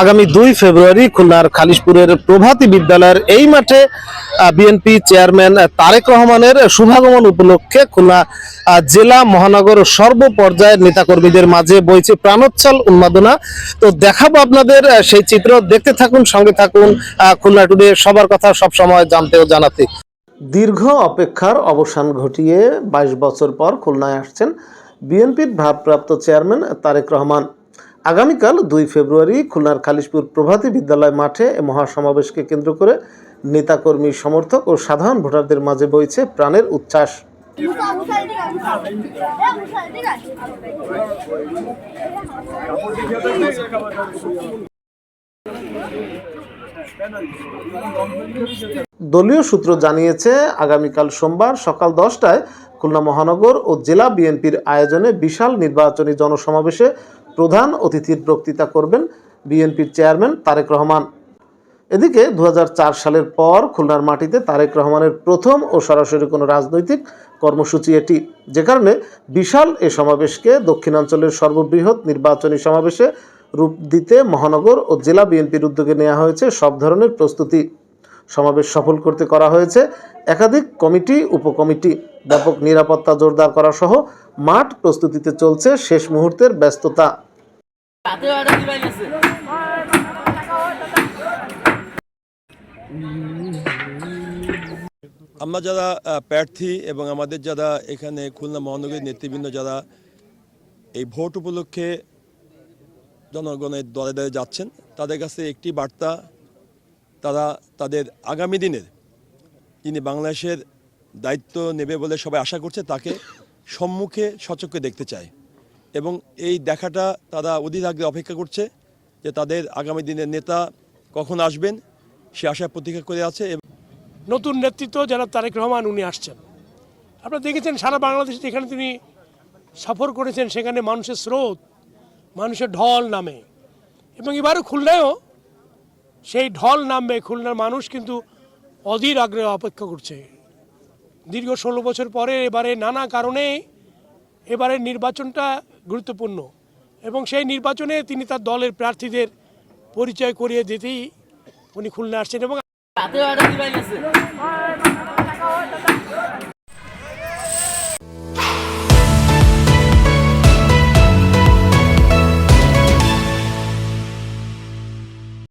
আগামী দুই ফেব্রুয়ারি খুলনার খালিশপুরের প্রভাতী বিদ্যালয়ের এই মাঠে বিএনপি চেয়ারম্যান তারেক রহমানের শুভাগমন উপলক্ষে খুলনা জেলা মহানগর সর্বপর্যায়ের নেতাকর্মীদের মাঝে বইছে প্রাণোচ্ছল উন্মাদনা। তো দেখাবো আপনাদের সেই চিত্র। দেখতে থাকুন, সঙ্গে থাকুন খুলনা টুডে সবার কথা সব সময় জানতে ও জানাতে। দীর্ঘ অপেক্ষার অবসান ঘটিয়ে বাইশ বছর পর খুলনায় আসছেন বিএনপির ভারপ্রাপ্ত চেয়ারম্যান তারেক রহমান। আগামীকাল দুই ফেব্রুয়ারি খুলনার খালিশপুর প্রভাতী বিদ্যালয় মাঠে মহাসমাবেশকে কেন্দ্র করে নেতাকর্মী, সমর্থক ও সাধারণ ভোটারদের মাঝে বইছে প্রাণের উচ্ছ্বাস। দলীয় সূত্র জানিয়েছে, আগামীকাল সোমবার সকাল দশটায় খুলনা মহানগর ও জেলা বিএনপির আয়োজনে বিশাল নির্বাচনী জনসমাবেশে প্রধান অতিথির বক্তৃতা করবেন বিএনপির চেয়ারম্যান তারেক রহমান। এদিকে দু হাজার চার সালের পর খুলনার মাটিতে তারেক রহমানের প্রথম ও সরাসরি কোনো রাজনৈতিক কর্মসূচি এটি। যে কারণে বিশাল এ সমাবেশকে দক্ষিণাঞ্চলের সর্ববৃহৎ নির্বাচনী সমাবেশে রূপ দিতে মহানগর ও জেলা বিএনপির উদ্যোগে নেওয়া হয়েছে সব ধরনের প্রস্তুতি। সমাবেশ সফল করতে করা হয়েছে একাধিক কমিটি, উপকমিটি। ব্যাপক নিরাপত্তা জোরদার করা সহ মাঠ প্রস্তুতিতে চলছে শেষ মুহূর্তের ব্যস্ততা। আমরা যারা প্রার্থী এবং আমাদের যারা এখানে খুলনা মহানগরীর নেতৃবৃন্দ যারা এই ভোট উপলক্ষে জনগণের দলে দলে যাচ্ছেন, তাদের কাছে একটি বার্তা, তারা তাদের আগামী দিনের যিনি বাংলাদেশের দায়িত্ব নেবে বলে সবাই আশা করছে, তাকে সম্মুখে সচক্ষে দেখতে চায় এবং এই দেখাটা তারা অধীর আগ্রহে অপেক্ষা করছে যে তাদের আগামী দিনের নেতা কখন আসবেন, সে আশা প্রতীক্ষা করে আছে নতুন নেতৃত্ব যারা তারেক রহমান উনি আসছেন। আপনারা দেখেছেন সারা বাংলাদেশে যেখানে তিনি সফর করেছেন, সেখানে মানুষের স্রোত, মানুষের ঢল নামে। এবং এবারও খুলনায়ও সেই ঢল নামবে খুলনার মানুষ কিন্তু অধীর আগ্রহে অপেক্ষা করছে। দীর্ঘ ষোলো বছর পরে এবারে নানা কারণে এবারের নির্বাচনটা গুরুত্বপূর্ণ এবং সেই নির্বাচনে তিনি তার দলের প্রার্থীদের পরিচয় করিয়ে দিতেই উনি খুলনা আসছেন এবং